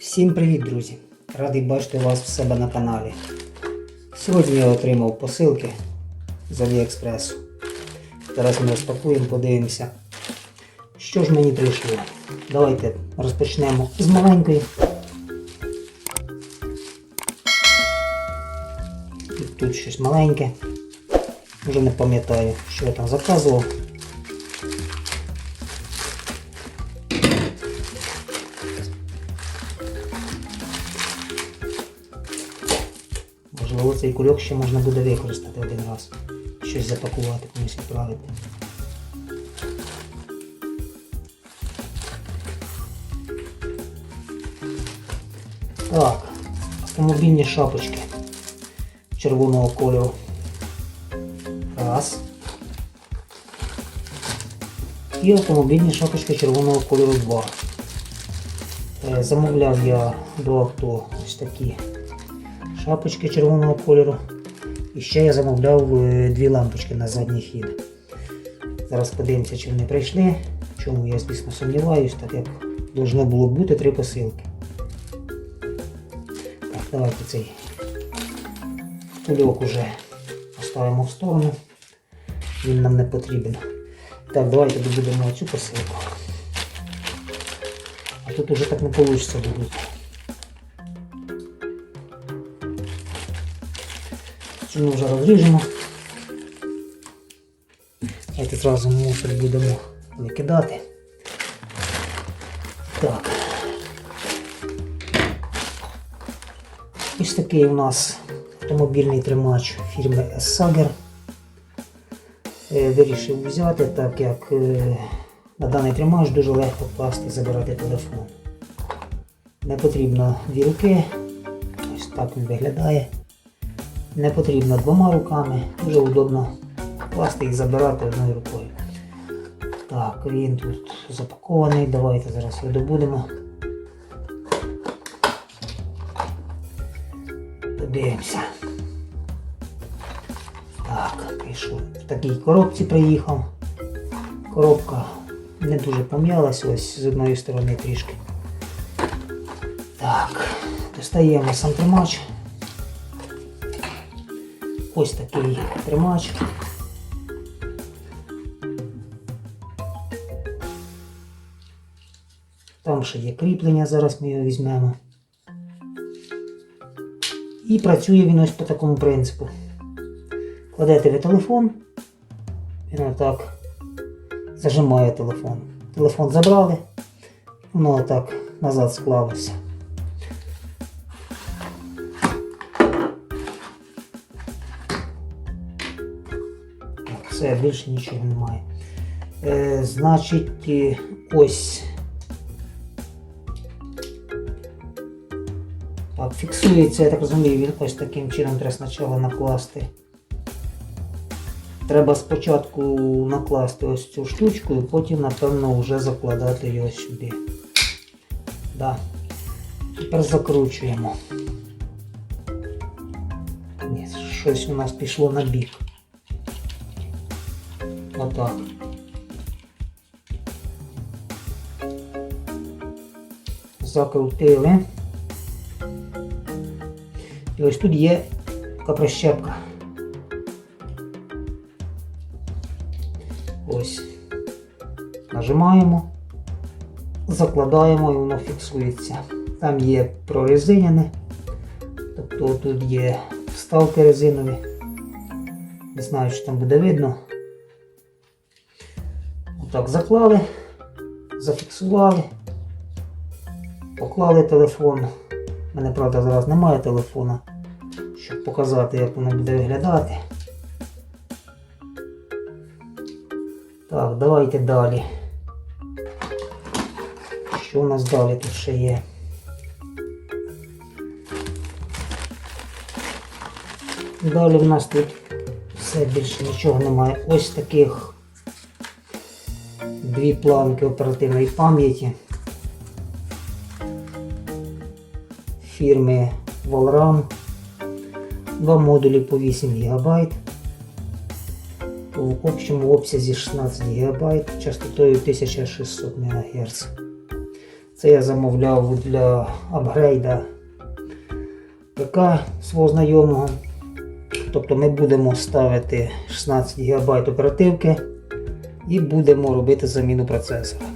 Всім привіт, друзі! Радий бачити вас в себе на каналі. Сьогодні я отримав посилки з Аліекспресу. Зараз ми розпакуємо, подивимося, що ж мені прийшло. Давайте розпочнемо з маленької. Тут щось маленьке. Вже не пам'ятаю, що я там заказував. Цей кульок ще можна буде використати один раз. Щось запакувати, комусь відправити. Так, автомобільні шапочки червоного кольору. Раз. І автомобільні шапочки червоного кольору 2. Е, Замовляв я до авто ось такі шапочки червоного кольору. І ще я замовляв е, дві лампочки на задній хід. Зараз подивимося, чи вони прийшли. Чому я, звісно, сумніваюсь, так як должно було бути три посилки. Так, давайте цей кульок уже поставимо в сторону. Він нам не потрібен. Так, давайте добудемо цю посилку. А тут уже так не вийде добути. Ми вже розріжемо. Давайте зразу мусор будемо викидати. Так. Ось такий у нас автомобільний тримач фірми S-Sager. Е, Вирішив взяти, так як е, на даний тримач дуже легко вкласти і забирати телефон. Не потрібно дві руки. Ось так він виглядає. Не потрібно двома руками, дуже удобно класти і забирати одною рукою. Так, він тут запакований, давайте зараз його добудемо. Подивимося. Так, пішов. В такій коробці приїхав. Коробка не дуже пом'ялась, ось з одної сторони трішки. Так, достаємо сам тримач. Ось такий тримач. Там ще є кріплення, зараз ми його візьмемо. І працює він ось по такому принципу. Кладете ви телефон, він отак зажимає телефон. Телефон забрали, воно отак назад склалося. Все, більше нічого немає. Е, значить, е, ось. Так, фіксується, я так розумію, він ось таким чином треба спочатку накласти. Треба спочатку накласти ось цю штучку і потім, напевно, вже закладати його сюди. Да. Тепер закручуємо. Ні, щось у нас пішло на бік. Отак. Закрутили. І ось тут є така прищепка. Ось. Нажимаємо, закладаємо і воно фіксується. Там є прорезиняне, тобто тут є вставки резинові. Не знаю, що там буде видно. Отак заклали, зафіксували, поклали телефон. У мене, правда, зараз немає телефона, щоб показати, як воно буде виглядати. Так, давайте далі. Що у нас далі тут ще є? Далі в нас тут все більше нічого немає. Ось таких дві планки оперативної пам'яті фірми Valram. Два модулі по 8 ГБ. В общому обсязі 16 ГБ частотою 1600 МГц. Це я замовляв для апгрейда ПК свого знайомого. Тобто ми будемо ставити 16 ГБ оперативки і будемо робити заміну процесора.